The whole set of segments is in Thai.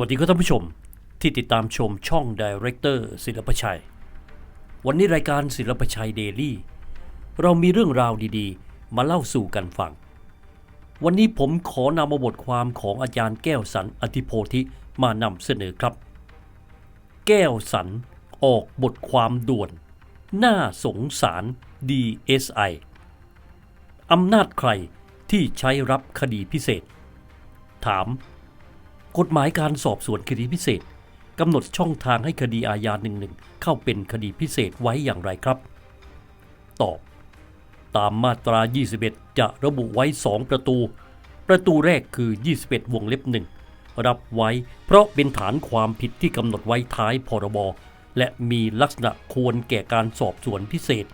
วัสดีครับท่านผู้ชมที่ติดตามชมช่อง Director ศิลปชัย วันนี้รายการศิลปชัยเดลี่ เรามีเรื่องราวดีๆ มาเล่าสู่กันฟัง วันนี้ผมขอนำเอาบทความของอาจารย์แก้วสันอธิโพธิมานำเสนอครับ แก้วสันออกบทความด่วน น่าสงสาร DSI อำนาจใครที่ใช้รับคดีพิเศษ ถาม กฎหมายการสอบสวนคดีพิเศษกำหนดช่องทางให้คดีอาญาหนึ่งหนึ่งเข้าเป็นคดีพิเศษไว้อย่างไรครับ ตอบ ตามมาตรา 21 จะระบุไว้ 2 ประตู ประตูแรกคือ 21 วงเล็บหนึ่งรับไว้เพราะเป็นฐานความผิดที่กำหนดไว้ท้ายพรบ และมีลักษณะควรแก่การสอบสวนพิเศษ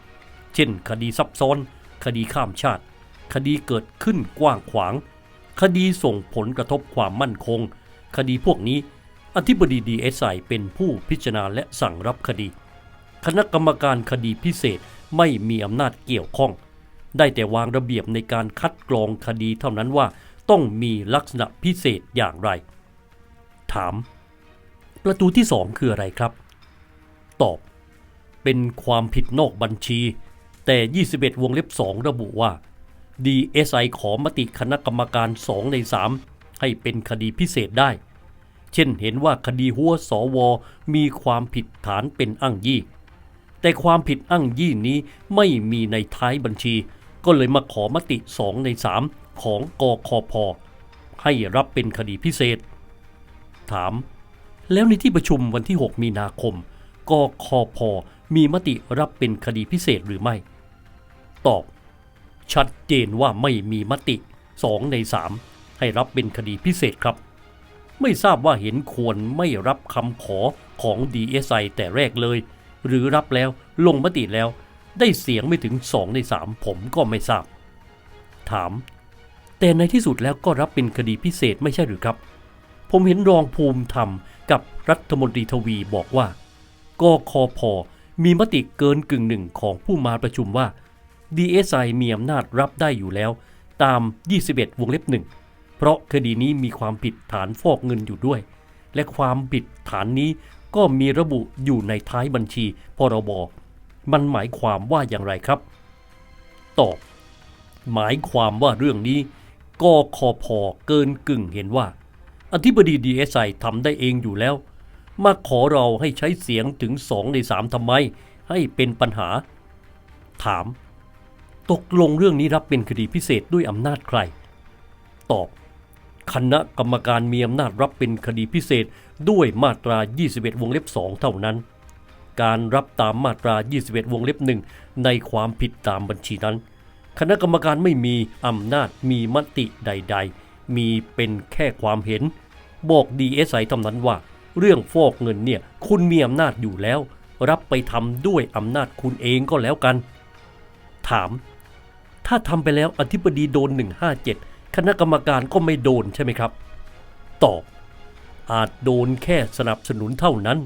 เช่น คดีซับซ้อน คดีข้ามชาติ คดีเกิดขึ้นกว้างขวาง คดีส่งผลกระทบความมั่นคง คดีพวกนี้ อธิบดีดีเอสไอเป็นผู้พิจารณาและสั่งรับคดี คณะกรรมการคดีพิเศษไม่มีอำนาจเกี่ยวข้อง ได้แต่วางระเบียบในการคัดกรองคดีเท่านั้นว่าต้องมีลักษณะพิเศษอย่างไร ถาม ประตูที่สองคืออะไรครับ ตอบ เป็นความผิดนอกบัญชี แต่ 21 วงเล็บ 2 ระบุว่า DSI ขอมติคณะกรรมการ 2 ใน 3 ให้เป็นคดีพิเศษได้ เช่นเห็นว่าคดีหัวสวมีความผิดฐานเป็นอ้างยี่ แต่ความผิดอ้างยี่นี้ไม่มีในท้ายบัญชี ก็เลยมาขอมติ2ใน3ของกคพให้รับเป็นคดีพิเศษ ถาม แล้วในที่ประชุมวันที่ 6 มีนาคมกคพมีมติรับเป็นคดีพิเศษหรือไม่ ตอบ ชัดเจนว่าไม่มีมติ 2 ใน 3 ให้รับเป็นคดีพิเศษครับ ไม่ทราบว่าเห็นควรไม่รับคำขอของ DSI แต่แรกเลย หรือรับแล้วลงมติแล้ว ได้เสียงไม่ถึง 2 ใน 3 ผมก็ไม่ทราบ ถาม แต่ในที่สุดแล้วก็รับเป็นคดีพิเศษไม่ใช่หรือครับ ผมเห็นรองภูมิธรรมกับรัฐมนตรีทวีบอกว่ากคพมีมติเกินกึ่งหนึ่งของผู้มาประชุมว่า DSI มีอำนาจรับได้อยู่แล้วตาม 21 วงเล็บหนึ่ง เพราะคดีนี้มีความผิดฐานฟอกเงินอยู่ด้วย และความผิดฐานนี้ก็มีระบุอยู่ในท้ายบัญชี พรบ มันหมายความว่าอย่างไรครับ ตอบ หมายความว่าเรื่องนี้กคพเกินกึ่งเห็นว่า อธิบดี DSI ทำได้เองอยู่แล้ว มาขอเราให้ใช้เสียงถึง2ใน3ทำไม ให้เป็นปัญหา ถาม ตกลงเรื่องนี้รับเป็นคดีพิเศษด้วยอำนาจใคร ตอบ คณะกรรมการมีอำนาจรับเป็นคดีพิเศษด้วยมาตรา 21 วงเล็บ 2 เท่านั้น การรับตามมาตรา 21 วงเล็บหนึ่งในความผิดตามบัญชีนั้น คณะกรรมการไม่มีอำนาจมีมติใด ๆ มีเป็นแค่ความเห็น บอกดีเอสไอทำนั้นว่า เรื่องฟอกเงินเนี่ยคุณมีอำนาจอยู่แล้ว รับไปทำด้วยอำนาจคุณเองก็แล้วกัน ถาม ถ้าทำไปแล้วอธิบดีโดน 157 คณะกรรมการก็ไม่โดนใช่ไหมครับ ตอบ อาจโดนแค่สนับสนุนเท่านั้น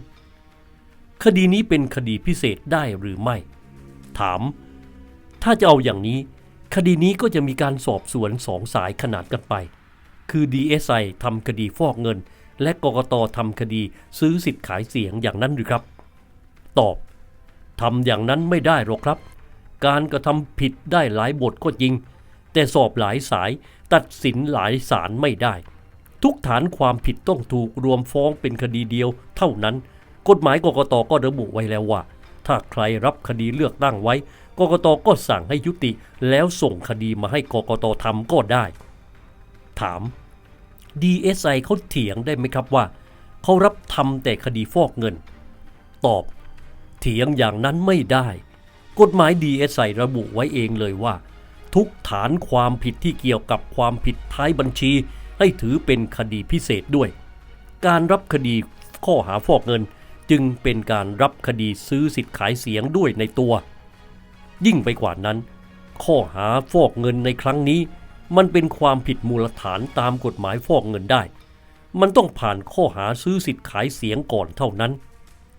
คดีนี้เป็นคดีพิเศษได้หรือไม่ ถาม ถ้าจะเอาอย่างนี้ คดีนี้ก็จะมีการสอบสวนสองสายขนาดกันไป คือ DSI ทำคดีฟอกเงิน และกกตทำคดีซื้อสิทธิ์ขายเสียงอย่างนั้นหรือครับ ตอบทำอย่างนั้นไม่ได้หรอกครับ การกระทำผิดได้หลายบทก็จริง แต่สอบหลายสายตัดสินหลายศาลไม่ได้ ทุกฐานความผิดต้องถูกรวมฟ้องเป็นคดีเดียว เท่านั้น กฎหมายกกตก็ระบุไว้แล้วว่า ถ้าใครรับคดีเลือกตั้งไว้ กกตก็สั่งให้ยุติ แล้วส่งคดีมาให้กกตทำก็ได้ ถาม DSI เขาเถียงได้ไหมครับว่า เขารับทำแต่คดีฟอกเงิน ตอบ เถียงอย่างนั้นไม่ได้ กฎหมาย DSI ระบุไว้เองเลยว่า ทุกฐานความผิดที่เกี่ยวกับความผิดท้ายบัญชี ให้ถือเป็นคดีพิเศษด้วย การรับคดีข้อหาฟอกเงิน จึงเป็นการรับคดีซื้อสิทธิ์ขายเสียงด้วยในตัว ยิ่งไปกว่านั้น ข้อหาฟอกเงินในครั้งนี้ มันเป็นความผิดมูลฐานตามกฎหมายฟอกเงินได้ มันต้องผ่านข้อหาซื้อสิทธิ์ขายเสียงก่อนเท่านั้น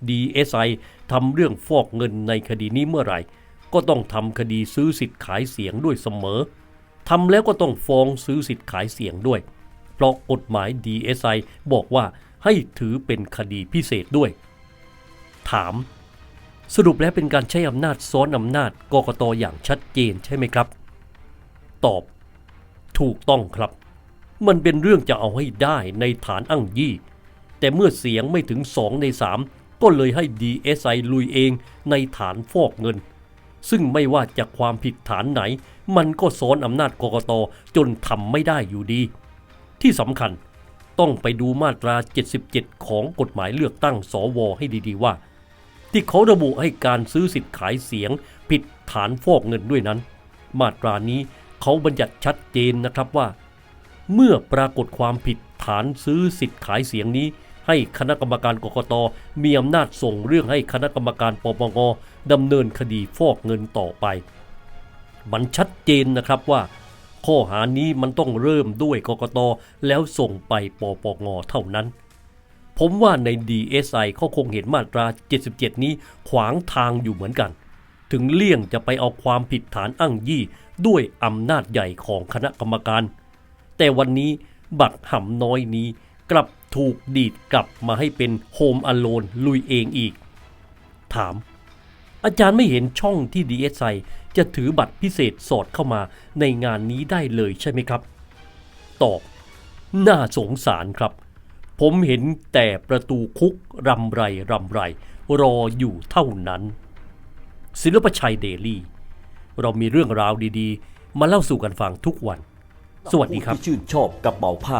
DSI ทำเรื่องฟอกเงินในคดีนี้เมื่อไหร่ ก็ต้องทำคดีซื้อสิทธิ์ขายเสียงด้วยเสมอทำแล้วก็ต้องฟ้องซื้อสิทธิ์ขายเสียงด้วย เพราะกฎหมาย DSI บอกว่าให้ถือเป็นคดีพิเศษด้วย ถาม สรุปแล้วเป็นการใช้อำนาจซ้อนอำนาจกกตอย่างชัดเจนใช่ไหมครับ ตอบ ถูกต้องครับ มันเป็นเรื่องจะเอาให้ได้ในฐานอ้างยี่ แต่เมื่อเสียงไม่ถึงสองในสามก็เลยให้ DSI ลุยเองในฐานฟอกเงิน ซึ่งไม่ว่าจะความผิดฐานไหน มันก็ซ้อนอำนาจกกตจนทำไม่ได้อยู่ดี ที่สำคัญต้องไปดูมาตรา 77 ของกฎหมายเลือกตั้งสวให้ดีๆว่า ที่เขาระบุให้การซื้อสิทธิ์ขายเสียง ผิดฐานฟอกเงินด้วยนั้น มาตรานี้เขาบัญญัติชัดเจนนะครับว่า เมื่อปรากฏความผิดฐานซื้อสิทธิ์ขายเสียงนี้ ให้คณะกรรมการกกต มีอำนาจส่งเรื่องให้คณะกรรมการปปงดำเนินคดีฟอกเงินต่อไป มันชัดเจนนะครับว่า ข้อหานี้มันต้องเริ่มด้วยกกต แล้วส่งไปปปงเท่านั้น ผมว่าใน DSI เขาคงเห็นมาตรา 77 นี้ขวางทางอยู่เหมือนกัน ถึงเลี่ยงจะไปเอาความผิดฐานอ้างยี่ด้วยอำนาจใหญ่ของคณะกรรมการ แต่วันนี้บักหำน้อยนี้ กลับถูกดีดกลับมาให้เป็นโฮมอโลนลุยเองอีก ถาม อาจารย์ไม่เห็นช่องที่ DSI จะถือบัตรพิเศษสอดเข้ามาในงานนี้ได้เลยใช่ไหมครับ ตอบ น่าสงสารครับ ผมเห็นแต่ประตูคุกรำไรรำไร รออยู่เท่านั้น ศิลปชัยเดลี่ เรามีเรื่องราวดีๆ มาเล่าสู่กันฟังทุกวัน สวัสดีครับที่ชื่นชอบกระเป๋าผ้า